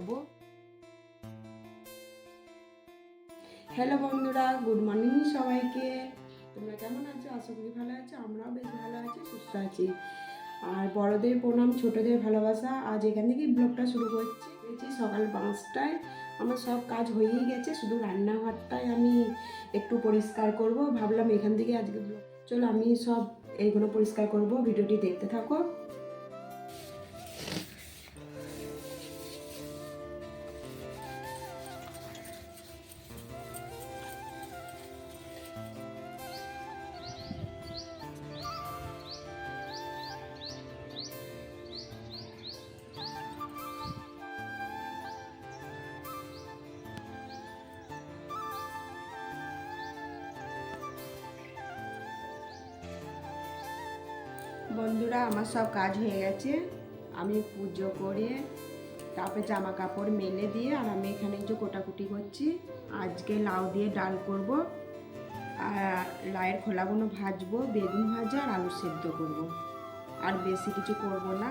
করব। হ্যালো বন্ধুরা good morning সবাইকে। তোমরা কেমন আছো? আশা করি ভালো আছো, আমরাও বেশ ভালো আছি, সুস্থ আছি। আর বড়দের প্রণাম, ছোটদের ভালোবাসা, আজ এখান থেকেই ব্লগটা শুরু করছি। গেছি সকাল পাঁচটায় আমার সব কাজ হয়েই গেছে, শুধু রান্নাঘরটাই আমি একটু পরিষ্কার করব। ভাবলাম এখান থেকে আজকে ব্লগ চলো আমি সব এইগুলো পরিষ্কার করব, ভিডিওটি দেখতে থাকো। বন্ধুরা, আমার সব কাজ হয়ে গেছে। আমি পুজো করে, তারপরে জামা কাপড় মেলে দিয়ে আর আমি এখানে যে কোটাকুটি করছি। আজকে লাউ দিয়ে ডাল করব, আর লাউয়ের খোলাগুলো ভাজবো, বেগুন ভাজা আর আলু সেদ্ধ করব। আর বেশি কিছু করব না,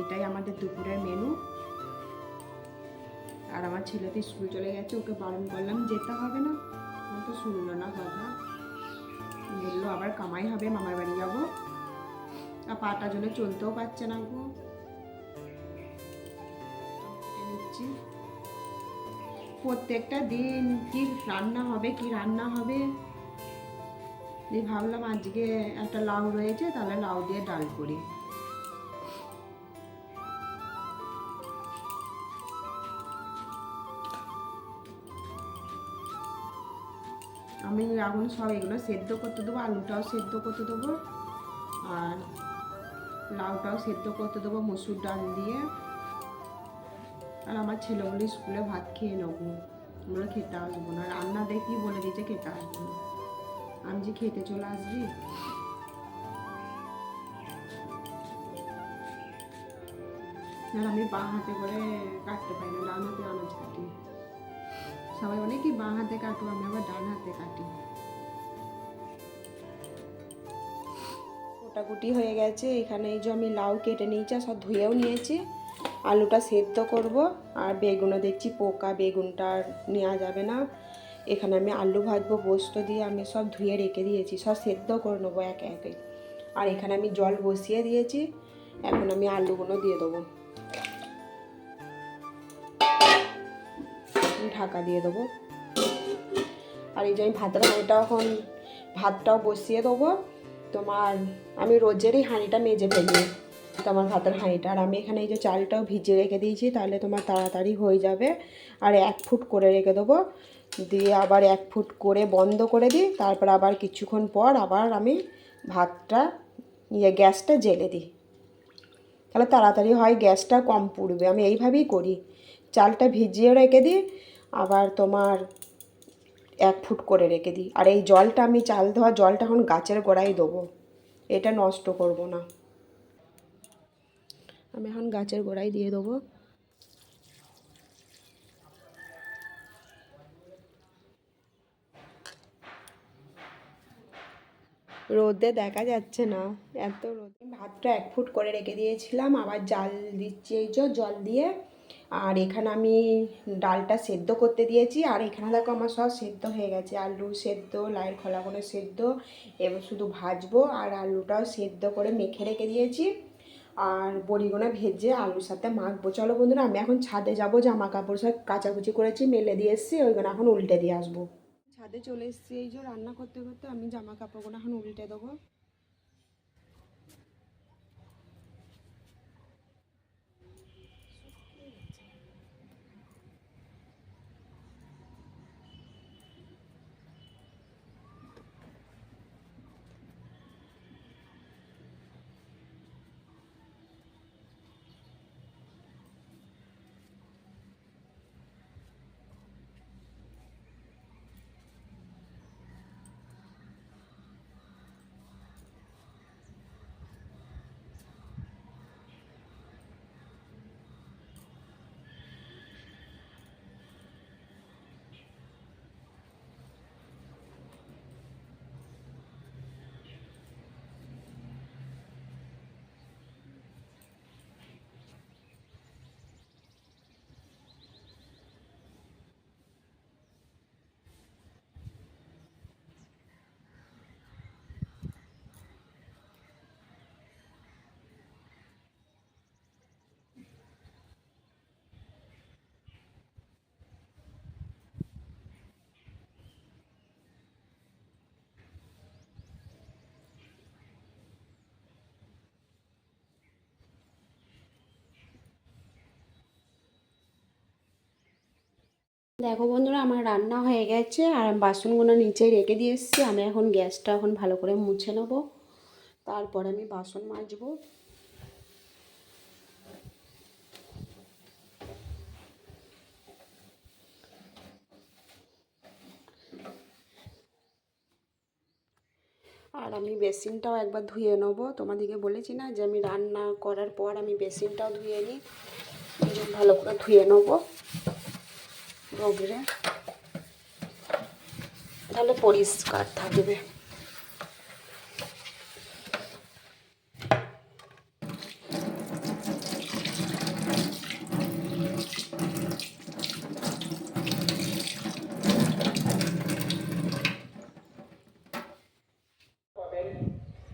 এটাই আমাদের দুপুরের মেনু আর আমার ছেলে তো স্কুল চলে গেছে, ওকে বারণ করলাম, যেতে হবে না। তো শুনলো না কথা। বলল, আবার কামাই হবে, মামার বাড়ি যাব। আর পাটা জন্য চলতেও পারছে না গো। প্রত্যেকটা দিন কি রান্না হবে, কি রান্না হবে? দিয়ে ভাবলাম আজকে একটা লাউ রয়েছে, তাহলে লাউ দিয়ে ডাল করি। আমি এখন সব এগুলো সেদ্ধ করতে দেবো, আলুটাও সেদ্ধ করতে দেবো। আর লাউটাও সেদ্ধ করতে দেবো, মসুর ডাল দিয়ে। আর আমার ছেলেগুলি স্কুলে ভাত খেয়ে নেব আমরা খেতে আসব না। রান্না দেখি বলে দিয়েছে, খেতে আসব না। আমি যে খেতে চলে আসবি। আর আমি বাঁ হাতে করে কাটতে পারি না, ডান হাতে আনাজ কাটি সবাই বলে বাঁ হাতে কাটো আমি আবার ডান হাতে কাটি। কোটাকুটি হয়ে গেছে। এখানে এই যে আমি লাউ কেটে নিয়েছি সব ধুয়েও নিয়েছি। আলুটা সেদ্ধ করব আর বেগুনও দেখছি পোকা, বেগুনটা নেওয়া যাবে না। এখানে আমি আলু ভাজবো, পোস্ত দিয়ে আমি সব ধুয়ে রেখে দিয়েছি। সব সেদ্ধ করে নেব একে একে। আর এখানে আমি জল বসিয়ে দিয়েছি। এখন আমি আলুগুলো দিয়ে দেবো। ঢাকা দিয়ে দেবো। আর এই যে আমি ভাতটা হাঁড়িটা এখন ভাতটাও বসিয়ে দেবো। তোমার, আমি রোজেরই হাঁড়িটা মেজে ফেলি, তোমার ভাতের হাঁড়িটা। আর আমি এখানে এই যে চালটাও ভিজে রেখে দিয়েছি, তাহলে তোমার তাড়াতাড়ি হয়ে যাবে। আর এক ফুট করে রেখে দেবো। দিয়ে আবার এক ফুট করে বন্ধ করে দিই, তারপর আবার কিছুক্ষণ পর আবার আমি ভাতটা ইয়ে গ্যাসটা জেলে দিই। তাহলে তাড়াতাড়ি হয়, গ্যাসটা কম পুড়বে। আমি এইভাবেই করি। চালটা ভিজিয়ে রেখে দিই, আবার তোমার এক ফুট করে রেখে দিই। আর এই জলটা আমি চাল ধোয়া জলটা এখন গাছের গোড়ায় দেবো। এটা নষ্ট করব না। আমি এখন গাছের গোড়ায় দিয়ে দেবো। রোদে দেখা যাচ্ছে না। এত রোদ। ভাতটা এক ফুট করে রেখে দিয়েছিলাম। আবার জাল দিচ্ছি এই জল দিয়ে। আর এখানে আমি ডালটা সেদ্ধ করতে দিয়েছি। আর এখানে দেখো আমার সব সেদ্ধ হয়ে গেছে। আলু সেদ্ধ, লাইয়ের খোলাগুলো সেদ্ধ, এবার শুধু ভাজবো। আর আলুটাও সেদ্ধ করে মেখে রেখে দিয়েছি। আর বড়িগুলো ভেজে আলুর সাথে মাখবো। চলো বন্ধুরা, আমি এখন ছাদে যাব। জামা কাপড় সব কাচাকুচি করেছি, মেলে দিয়ে এসেছি। ওইগুলো এখন উল্টে দিয়ে আসব। ছাদে চলে এসেছি। এই যে রান্না করতে করতে আমি জামা কাপড়গুলো এখন উল্টে দেবো। দেখো বন্ধুরা, আমার রান্না হয়ে গেছে আর বাসনগুলো নিচেই রেখে দিয়ে এসেছি। আমি এখন গ্যাসটা এখন ভালো করে মুছে নেব। তারপর আমি বাসন মাজবো। আর আমি বেসিনটাও একবার ধুয়ে নেব। তোমাদেরকে বলেছি না যে আমি রান্না করার পর আমি বেসিনটাও ধুয়ে নিই। ভালো করে ধুয়ে নেব। রোগরে তাহলে পরিষ্কার থাকবে।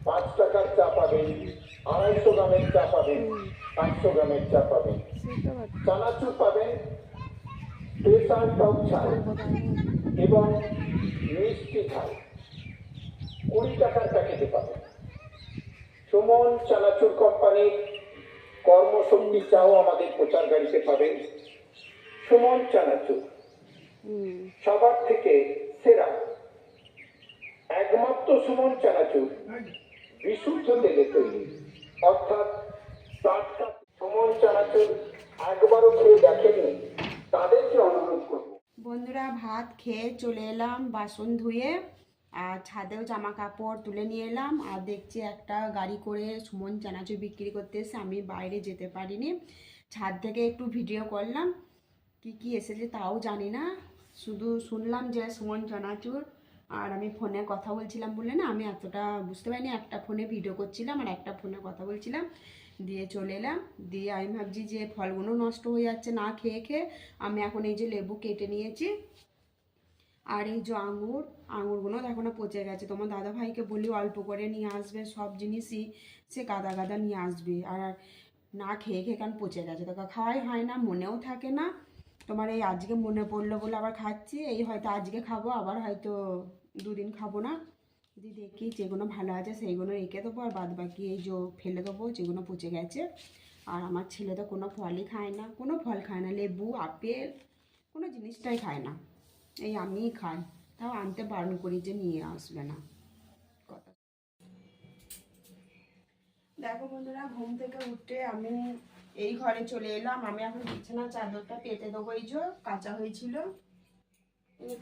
পাঁচ টাকার চা পাবেন, আড়াইশো গ্রামের চা পাবেন, পাঁচশো গ্রামের চা পাবেন চানাচুর পাবেন ঝাল এবং মিষ্টি ঝাল কুড়ি টাকার প্যাকেটে পাবেন সুমন চানাচুর কোম্পানির কর্মশক্তি চাও আমাদের প্রচার গাড়িতে পাবেন। সুমন চানাচুর। সবার থেকে সেরা। একমাত্র সুমন চানাচুর বিশুদ্ধ তেলে তৈরি। অর্থাৎ টাটকা সুমন চানাচুর একবারও খেয়ে দেখেননি। তাদেরকে অনুরোধ বন্ধুরা ভাত খেয়ে চলে এলাম বাসন ধুয়ে, আর ছাদেও জামা কাপড় তুলে নিয়ে এলাম, আর দেখছি একটা গাড়ি করে সুমন চানাচুর বিক্রি করতে এসে আমি বাইরে যেতে পারিনি। ছাদ থেকে একটু ভিডিও করলাম, কি কি এসেছে তাও জানি না, শুধু শুনলাম যে সুমন চানাচুর, আর আমি ফোনে কথা বলছিলাম বলে না, আমি এতটা বুঝতে পারিনি, একটা ফোনে ভিডিও করছিলাম আর একটা ফোনে কথা বলছিলাম। দিয়ে চলে এলাম। দিয়ে আমি ভাবছি যে ফলগুলো নষ্ট হয়ে যাচ্ছে, না খেয়ে খেয়ে আমি এখন এই যে লেবু কেটে নিয়েছি। আর এই যে আঙুর, আঙুরগুলো দেখো পচে গেছে। তোমার দাদা ভাইকে বলি অল্প করে নিয়ে আসবে, সব জিনিসই সে কাদা গাদা নিয়ে আসবে। আর না খেয়ে খেয়ে কারণ পচে গেছে? তো খাওয়াই হয় না, মনেও থাকে না। তোমার এই আজকে মনে পড়ল বলে আবার খাচ্ছি, এই হয়তো আজকে খাব, আবার হয়তো দুদিন খাব না। যদি দেখি যেগুলো ভালো আছে, সেইগুলো রেখে দেবো আর বাদ বাকি এই যে ফেলে দেবো, যেগুলো পচে গেছে। আর আমার ছেলে তো কোনো ফলই খায় না, কোনো ফল খায় না, লেবু, আপেল, কোনো জিনিসটাই খায় না। এই আমিই খাই, তাও আনতে বারণ করি যে নিয়ে আসবে না। কথা। দেখো বন্ধুরা, ঘুম থেকে উঠে আমি এই ঘরে চলে এলাম। আমি এখন বিছানা, চাদরটা পেতে দেবো, এই যে কাঁচা হয়েছিল।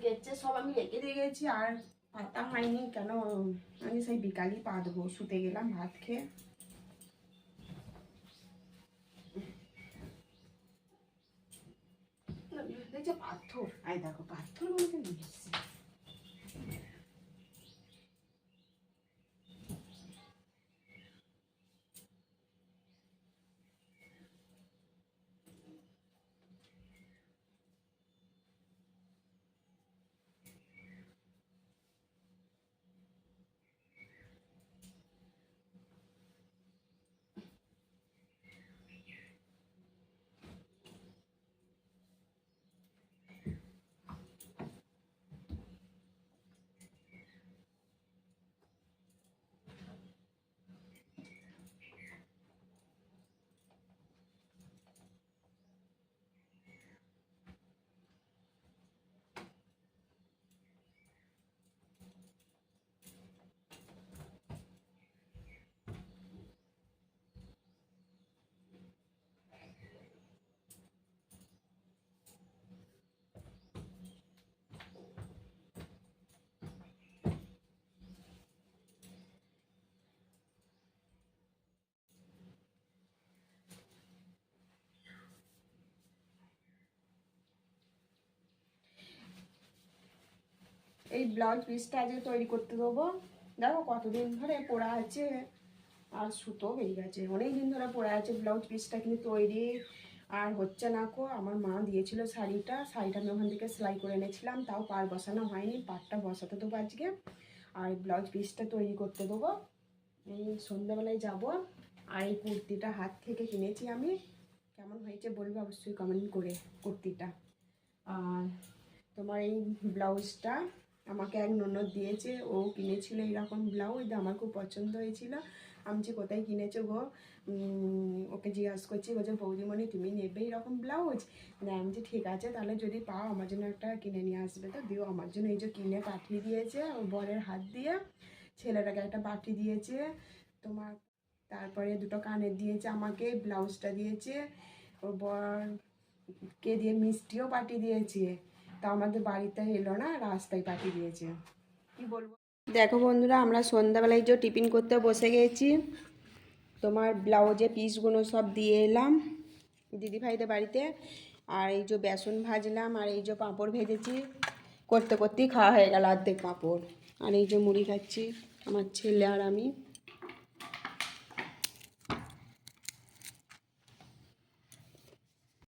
কেচে সব আমি রেখে দিয়ে গেছি। আর পাতা হয়নি কেন আমি সেই বিকালই দেবো শুতে গেলাম ভাত খেয়ে পাথর আয় দেখো পাথর বলতে নিয়ে এই ব্লাউজ পিসটা আজকে তৈরি করতে দেবো। দেখো কতদিন ধরে পড়া আছে আর সুতো বেরিয়ে গেছে। অনেক দিন ধরে পড়ে আছে ব্লাউজ পিসটা কিন্তু তৈরি আর হচ্ছে না কো, আমার মা দিয়েছিল শাড়িটা। শাড়িটা আমি ওখান থেকে সেলাই করে এনেছিলাম, তাও পার বসানো হয়নি, পাটটা বসাতে দেবো আজকে। আর ব্লাউজ পিসটা তৈরি করতে দেবো। এই সন্ধ্যাবেলায় যাব আর এই কুর্তিটা হাত থেকে কিনেছি আমি। কেমন হয়েছে বলবে অবশ্যই কমেন্ট করে কুর্তিটা। আর তোমার এই ব্লাউজটা আমাকে এক ননদ দিয়েছে, ও কিনেছিল এইরকম ব্লাউজ, আমার খুব পছন্দ হয়েছিল। আমি যে কোথায় কিনেছো গো? ওকে জিজ্ঞাসা করছি, বলছে, বৌদিমণি, তুমি নেবে এরকম ব্লাউজ? না, আমি যে ঠিক আছে, তাহলে যদি পাও, আমার জন্য একটা কিনে নিয়ে আসবে তো, দিও, আমার জন্য এই যে কিনে পাঠিয়ে দিয়েছে, ও বরের হাত দিয়ে, ছেলেটাকে একটা পাঠিয়ে দিয়েছে, তোমার, তারপরে দুটো কানের দিয়েছে আমাকে, ব্লাউজটা দিয়েছে ওর বরকে দিয়ে, মিষ্টিও পাঠিয়ে দিয়েছে। তা আমাদের বাড়িতে এলো না রাস্তায় পাঠিয়ে দিয়েছে। কি বলব? দেখো বন্ধুরা আমরা সন্ধ্যাবেলায় যে টিফিন করতে বসে গেছি তোমার ব্লাউজে পিসগুলো সব দিয়ে এলাম দিদিভাইদের বাড়িতে। আর এই যে বেসন ভাজলাম আর এই যে পাঁপড় ভেজেছি করতে করতেই খাওয়া হয়ে গেল অর্ধেক পাঁপড়। আর এই যে মুড়ি খাচ্ছি আমার ছেলে আর আমি।